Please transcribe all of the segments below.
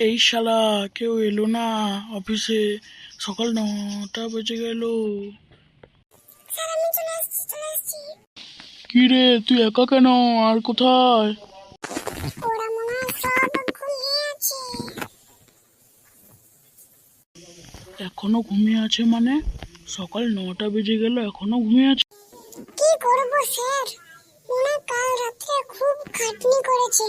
এই শালা কেউ এলো না অফিসে সকাল নটা বেজে গেল। কি রে তুই একা কেন? আর কোথায়? এখনও ঘুমিয়ে আছে মানে? সকাল নটা বেজে গেল এখনও ঘুমিয়ে আছে। কি করব স্যার? মনে কাল রাত্রে খুব খাটনি করেছে।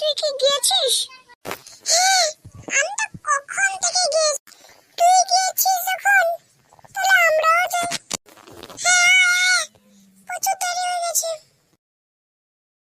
তুই কি গিয়েছিস?